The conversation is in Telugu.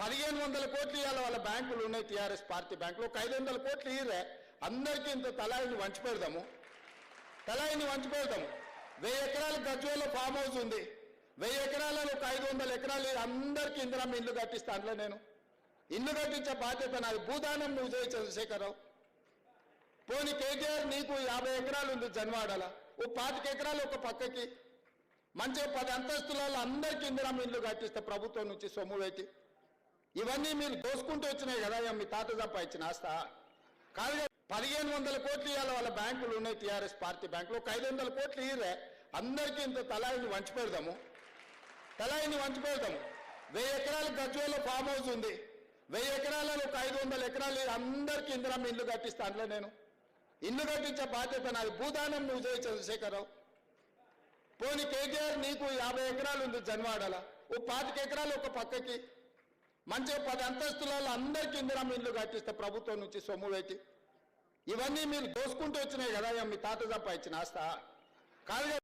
పదిహేను వందల కోట్లు ఇవాళ వాళ్ళ బ్యాంకులు ఉన్నాయి టీఆర్ఎస్ పార్టీ బ్యాంకులు. ఒక ఐదు వందల కోట్లు ఇయ్యరే. అందరికీ ఇంత తలాయిని వంచి పెడదాము తలాయిని వంచి పెడదాము వెయ్యి ఎకరాల గజ్వేలో ఫామ్ హౌస్ ఉంది. వెయ్యి ఎకరాలలో ఒక ఐదు వందల ఎకరాలు అందరికీ ఇందిరమ్మ ఇల్లు కట్టిస్తా అందులో నేను. ఇల్లు కట్టించే బాధ్యత నాది. భూదానం నువ్వు చేయి చంద్రశేఖరరావు పోనీ కేటీఆర్ నీకు యాభై ఎకరాలు ఉంది జన్వాడల. ఓ పాతిక ఎకరాలు ఒక పక్కకి. మంచిగా పది అంతస్తులలో అందరికీ ఇందిరమ్మ ఇల్లు కట్టిస్తే ప్రభుత్వం నుంచి సొమ్ము పెట్టి ఇవన్నీ మీరు దోసుకుంటూ వచ్చినాయి కదా మీ తాత సంపాదించిన ఆస్త. కాదు పదిహేను వందల కోట్లు ఇవాళ వాళ్ళ బ్యాంకులు ఉన్నాయి టీఆర్ఎస్ పార్టీ బ్యాంకులు. ఒక ఐదు వందల కోట్లు ఇయ్యరే అందరికీ ఇంత తలాయిని వంచి పెడదాము. తలాయిని వంచి పెడదాము. వెయ్యి ఎకరాల గజ్వేలో ఫామ్ హౌస్ ఉంది. వెయ్యి ఎకరాలలో ఒక ఐదు వందల ఎకరాలు అందరికీ ఇందిరమ్మ ఇల్లు కట్టిస్తా అందులో నేను. ఇల్లు కట్టించే బాధ్యత నాది. భూదానం నువ్వు చేయి చంద్రశేఖరరావు పోనీ కేటీఆర్ నీకు యాభై ఎకరాలు ఉంది జన్వాడల. ఓ పాతిక ఎకరాలు ఒక పక్కకి. మంచిగా పది అంతస్తులలో అందరికీ ఇందిరమ్మ ఇల్లు కట్టిస్తే ప్రభుత్వం నుంచి సొమ్ము పెట్టి. ఇవన్నీ మీరు దోసుకుంటూ వచ్చినాయి కదా మీ తాత సంపాదించిన ఆస్త. కాదు